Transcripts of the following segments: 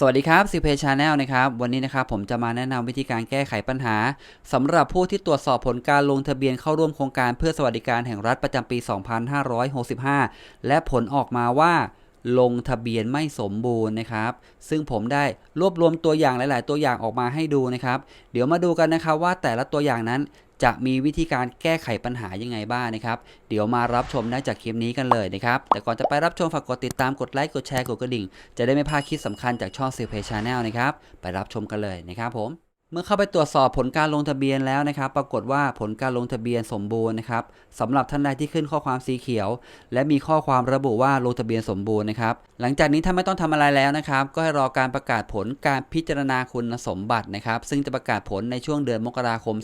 สวัสดีครับซีเพชาแนลนะครับวันนี้นะครับผมจะมาแนะนำวิธีการแก้ไขปัญหาสำหรับผู้ที่ตรวจสอบผลการลงทะเบียนเข้าร่วมโครงการเพื่อสวัสดิการแห่งรัฐประจำปี 2565 และผลออกมาว่าลงทะเบียนไม่สมบูรณ์นะครับ ซึ่งผมได้รวบรวมตัวอย่างหลาย ๆ ตัวอย่างออกมาให้ดูนะครับ เดี๋ยวมาดูกันนะครับว่าแต่ละตัวอย่างนั้น จะมีวิธีการแก้ไขปัญหายังไงบ้างนะครับ เดี๋ยวมารับชมได้จากคลิปนี้กันเลยนะครับ แต่ก่อนจะไปรับชมฝากกดติดตามกดไลค์กดแชร์กดกระดิ่ง จะได้ไม่พลาดคลิปสำคัญจากช่องซีเพชาแนลนะครับ ไปรับชมกันเลยนะครับผม เมื่อเข้าไปตรวจสอบผลการลงทะเบียนแล้วนะครับ ปรากฏว่าผลการลงทะเบียนสมบูรณ์นะครับสำหรับท่านใดที่ขึ้นข้อความสีเขียว และมีข้อความระบุว่าลงทะเบียนสมบูรณ์นะครับ หลังจากนี้ท่านไม่ต้องทำอะไรแล้วนะครับ ก็ให้รอการประกาศผลการพิจารณาคุณสมบัตินะครับ ซึ่งจะประกาศผลในช่วงเดือนมกราคม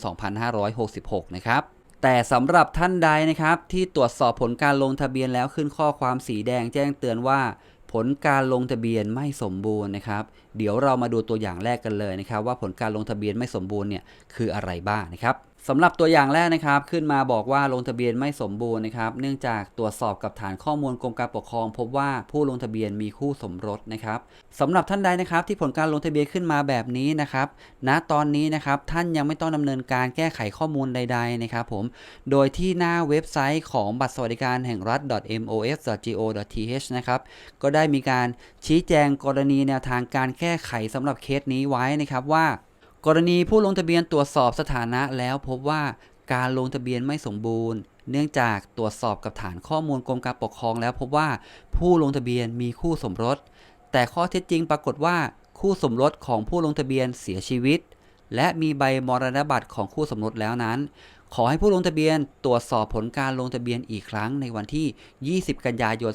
2566 นะครับแต่สำหรับท่านใดนะครับที่ตรวจสอบผลการลงทะเบียนแล้วขึ้นข้อความสีแดงแจ้งเตือนว่า ผลการลงทะเบียนไม่สมบูรณ์นะครับ เดี๋ยวเรามาดูตัวอย่างแรกกันเลยนะครับ ว่าผลการลงทะเบียนไม่สมบูรณ์เนี่ยคืออะไรบ้างนะครับ สำหรับตัวอย่างแรกนะครับ ขึ้นมาบอกว่าลงทะเบียนไม่สมบูรณ์นะครับ เนื่องจากตรวจสอบกับฐานข้อมูลกรมการปกครอง พบว่าผู้ลงทะเบียนมีคู่สมรสนะครับสำหรับท่านใดนะครับ ที่ผลการลงทะเบียนขึ้นมาแบบนี้นะครับณตอนนี้นะครับท่านยังไม่ต้องดำเนินการแก้ไขข้อมูลใด ๆนะครับผมโดยที่หน้าเว็บไซต์ของบัตรสวัสดิการแห่งรัฐ mos.go.th นะครับก็ได้มีการชี้แจงกรณีแนวทางการแก้ไขสำหรับเคสนี้ไว้นะครับว่า กรณีผู้ลงทะเบียนตรวจสอบสถานะแล้วพบว่าการลงทะเบียนไม่สมบูรณ์ เนื่องจากตรวจสอบกับฐานข้อมูลกรมการปกครองแล้วพบว่าผู้ลงทะเบียนมีคู่สมรส แต่ข้อเท็จจริงปรากฏว่าคู่สมรสของผู้ลงทะเบียนเสียชีวิต และมีใบมรณบัตรของคู่สมรสแล้วนั้น ขอให้ผู้ลงทะเบียนตรวจสอบผลการลงทะเบียนอีกครั้งในวันที่ 20 กันยายน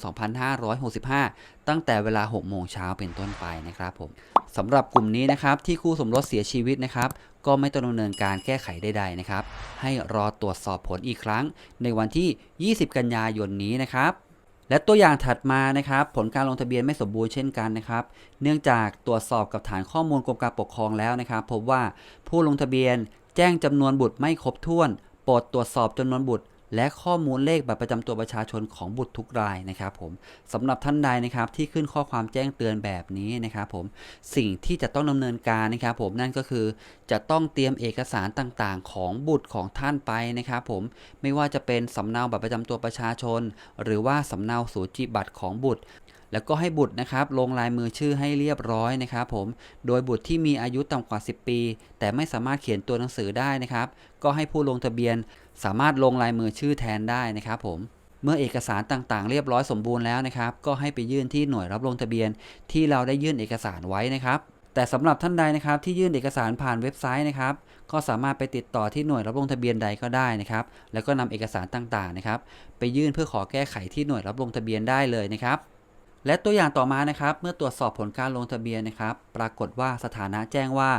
2565 ตั้งแต่เวลา 6 โมงเช้าเป็นต้นไปนะครับผมสำหรับกลุ่มนี้นะครับที่คู่สมรสเสียชีวิตนะครับก็ไม่ต้องดำเนินการแก้ไขใดๆนะครับ ให้รอตรวจสอบผลอีกครั้ง ในวันที่ 20 กันยายนนี้นะครับและตัวอย่างถัดมานะครับ ผลการลงทะเบียนไม่สมบูรณ์เช่นกันนะครับ เนื่องจากตรวจสอบกับฐานข้อมูลกรมการปกครองแล้วนะครับ พบว่าผู้ลงทะเบียนแจ้งจำนวนบุตรไม่ครบถ้วน ปรดตรวจสอบจำนวนบุตร และข้อมูลเลขบัตรประจำตัวประชาชนของบุตรทุกรายนะครับผมสำหรับท่านใดนะครับที่ขึ้นข้อความแจ้งเตือนแบบนี้นะครับผมสิ่งที่จะต้องดำเนินการนะครับผมนั่นก็คือจะต้องเตรียมเอกสารต่างๆ ของบุตรของท่านไปนะครับผมไม่ว่าจะเป็นสำเนาบัตรประจำตัวประชาชน หรือว่าสำเนาสูจิบัตรของบุตร แล้วก็ให้บุตรนะครับลงลายมือชื่อให้เรียบร้อยนะครับผม โดยบุตรที่มีอายุต่ำกว่า 10 ปี แต่ไม่สามารถเขียนตัวหนังสือได้นะครับ ก็ให้ผู้ลงทะเบียนสามารถลงลายมือชื่อแทนได้นะครับผมเมื่อเอกสารต่างๆ เรียบร้อยสมบูรณ์แล้วนะครับ ก็ให้ไปยื่นที่หน่วยรับลงทะเบียนที่เราได้ยื่นเอกสารไว้นะครับ แต่สำหรับท่านใดนะครับที่ยื่นเอกสารผ่านเว็บไซต์นะครับ ก็สามารถไปติดต่อที่หน่วยรับลงทะเบียนใดก็ได้นะครับ แล้วก็นำเอกสารต่างๆนะครับ ไปยื่นเพื่อขอแก้ไขที่หน่วยรับลงทะเบียนได้เลยนะครับ และตัวอย่างต่อมานะครับ เมื่อตรวจสอบผลการลงทะเบียนนะครับ ปรากฏว่าสถานะแจ้งว่า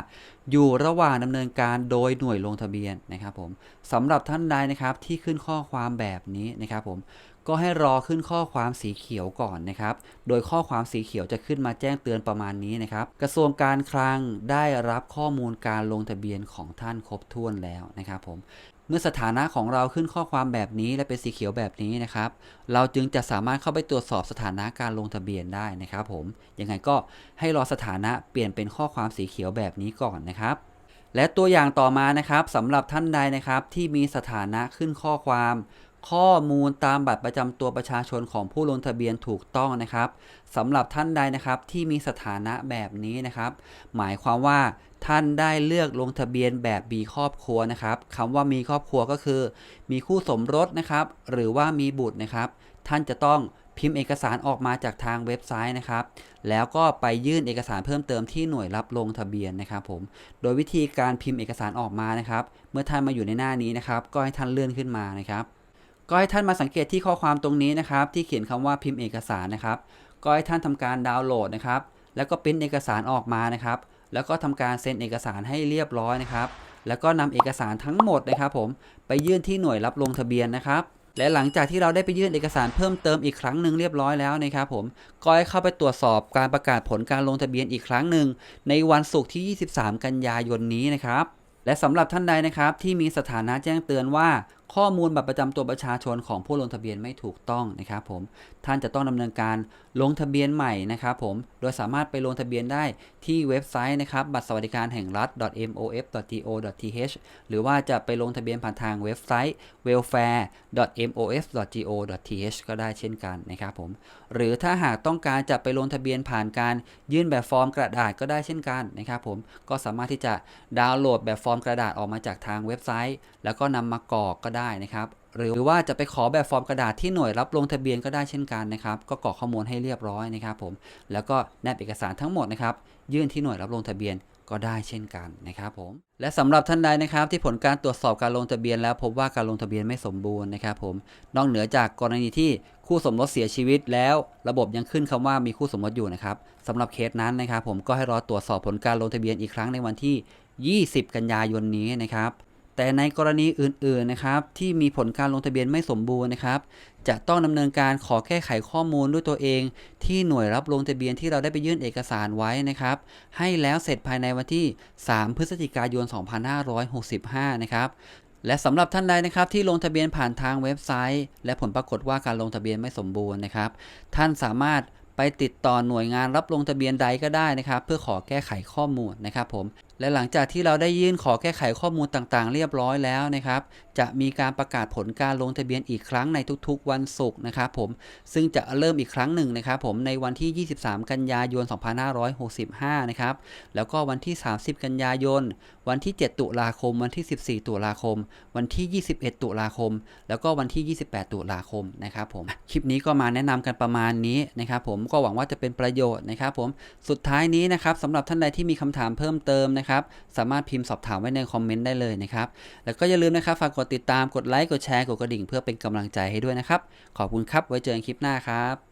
อยู่ระหว่างดำเนินการโดยหน่วยลงทะเบียนนะครับผมสำหรับท่านใดนะครับที่ขึ้นข้อความแบบนี้นะครับผมก็ให้รอขึ้นข้อความสีเขียวก่อนนะครับ โดยข้อความสีเขียวจะขึ้นมาแจ้งเตือนประมาณนี้นะครับ กระทรวงการคลังได้รับข้อมูลการลงทะเบียนของท่านครบถ้วนแล้วนะครับผม เมื่อสถานะของเราขึ้นข้อความแบบนี้และเป็นสีเขียวแบบนี้นะครับ เราจึงจะสามารถเข้าไปตรวจสอบสถานะการลงทะเบียนได้นะครับ ผมยังไงก็ให้รอสถานะเปลี่ยนเป็นข้อความสีเขียวแบบนี้ก่อนนะครับและตัวอย่างต่อมานะครับสำหรับท่านใดนะครับที่มีสถานะขึ้นข้อความ ข้อมูลตามบัตรประจำตัวประชาชนของผู้ลงทะเบียนถูกต้องนะครับสำหรับท่านใดนะครับที่มีสถานะแบบนี้นะครับ หมายความว่า ท่านได้เลือกลงทะเบียนแบบมีครอบครัวนะครับคำว่ามีครอบครัวก็คือ มีคู่สมรสนะครับ หรือว่ามีบุตรนะครับ ท่านจะต้องพิมพ์เอกสารออกมาจากทางเว็บไซต์นะครับ แล้วก็ไปยื่นเอกสารเพิ่มเติมที่หน่วยรับลงทะเบียนนะครับผม โดยวิธีการพิมพ์เอกสารออกมานะครับ เมื่อท่านมาอยู่ในหน้านี้นะครับ ก็ให้ท่านเลื่อนขึ้นมานะครับ ก็ให้ท่านมาสังเกตที่ข้อความตรงนี้นะครับ ที่เขียนคำว่าพิมพ์เอกสารนะครับ ก็ให้ท่านทำการดาวน์โหลดนะครับ แล้วก็ปริ้นเอกสารออกมานะครับ แล้วก็ทำการเซ็นเอกสารให้เรียบร้อยนะครับ แล้วก็นำเอกสารทั้งหมดนะครับผมไปยื่นที่หน่วยรับลงทะเบียนนะครับและหลังจากที่เราได้ไปยื่นเอกสารเพิ่มเติมอีกครั้งหนึ่งเรียบร้อยแล้วนะครับผมก็ให้เข้าไปตรวจสอบการประกาศผลการลงทะเบียนอีกครั้งหนึ่งในวันศุกร์ที่ 23 กันยายนนี้นะครับ และสำหรับท่านใดนะครับที่มีสถานะแจ้งเตือนว่า ข้อมูลบัตรประจำตัวประชาชนของผู้ลงทะเบียนไม่ถูกต้องนะครับผมท่านจะต้องดำเนินการลงทะเบียนใหม่นะครับผมโดยสามารถไปลงทะเบียนได้ที่เว็บไซต์นะครับบัตรสวัสดิการแห่งรัฐ mof.go.th หรือว่าจะไปลงทะเบียนผ่านทางเว็บไซต์ welfare.mof.go.th ก็ได้เช่นกันนะครับผมหรือถ้าหากต้องการจะไปลงทะเบียนผ่านการยื่นแบบฟอร์มกระดาษก็ได้เช่นกันนะครับผมก็สามารถที่จะดาวน์โหลดแบบฟอร์มกระดาษออกมาจากทางเว็บไซต์ แล้วก็นำมากรอกก็ได้นะครับ หรือว่าจะไปขอแบบฟอร์มกระดาษที่หน่วยรับลงทะเบียนก็ได้เช่นกันนะครับ ก็กรอกข้อมูลให้เรียบร้อยนะครับผม แล้วก็แนบเอกสารทั้งหมดนะครับ ยื่นที่หน่วยรับลงทะเบียนก็ได้เช่นกันนะครับผม และสำหรับท่านใดนะครับ ที่ผลการตรวจสอบการลงทะเบียนแล้วพบว่าการลงทะเบียนไม่สมบูรณ์นะครับผม นอกเหนือจากกรณีที่คู่สมรสเสียชีวิตแล้ว ระบบยังขึ้นคำว่ามีคู่สมรสอยู่นะครับสำหรับเคสนั้นนะครับ ผมก็ให้รอตรวจสอบผลการลงทะเบียนอีกครั้งในวันที่ 20 กันยายนนี้นะครับ แต่ในกรณีอื่นๆนะครับที่มีผลการลงทะเบียนไม่สมบูรณ์นะครับจะต้องดำเนินการขอแก้ไขข้อมูลด้วยตัวเอง ที่หน่วยรับลงทะเบียนที่เราได้ไปยื่นเอกสารไว้นะครับ ให้แล้วเสร็จภายในวันที่ 3 พฤศจิกายน 2565 นะครับและสำหรับท่านใดนะครับที่ลงทะเบียนผ่านทางเว็บไซต์ และผลปรากฏว่าการลงทะเบียนไม่สมบูรณ์นะครับ ท่านสามารถไปติดต่อหน่วยงานรับลงทะเบียนใดก็ได้นะครับ เพื่อขอแก้ไขข้อมูลนะครับผม และหลังจากที่เราได้ยื่นขอแก้ไขข้อมูลต่างๆ เรียบร้อยแล้วนะครับ จะมีการประกาศผลการลงทะเบียนอีกครั้งในทุกๆ วันศุกร์นะครับผม ซึ่งจะเริ่มอีกครั้งหนึ่งนะครับผมในวันที่ 23 กันยายน 2565 นะครับ แล้วก็วันที่ 30 กันยายน วันที่ 7 ตุลาคม วันที่ 14 ตุลาคม วันที่ 21 ตุลาคม แล้วก็วันที่ 28 ตุลาคมนะครับผม คลิปนี้ก็มาแนะนำกันประมาณนี้นะครับผม ก็หวังว่าจะเป็นประโยชน์นะครับผม สุดท้ายนี้นะครับสำหรับท่านใดที่มีคำถามเพิ่มเติมนะครับสามารถพิมพ์สอบถามไว้ในคอมเมนต์ได้เลยนะครับ แล้วก็อย่าลืมนะครับฝากกดติดตาม กดไลค์ กดแชร์ กดกระดิ่ง เพื่อเป็นกำลังใจให้ด้วยนะครับ ขอบคุณครับ ไว้เจอกันคลิปหน้าครับ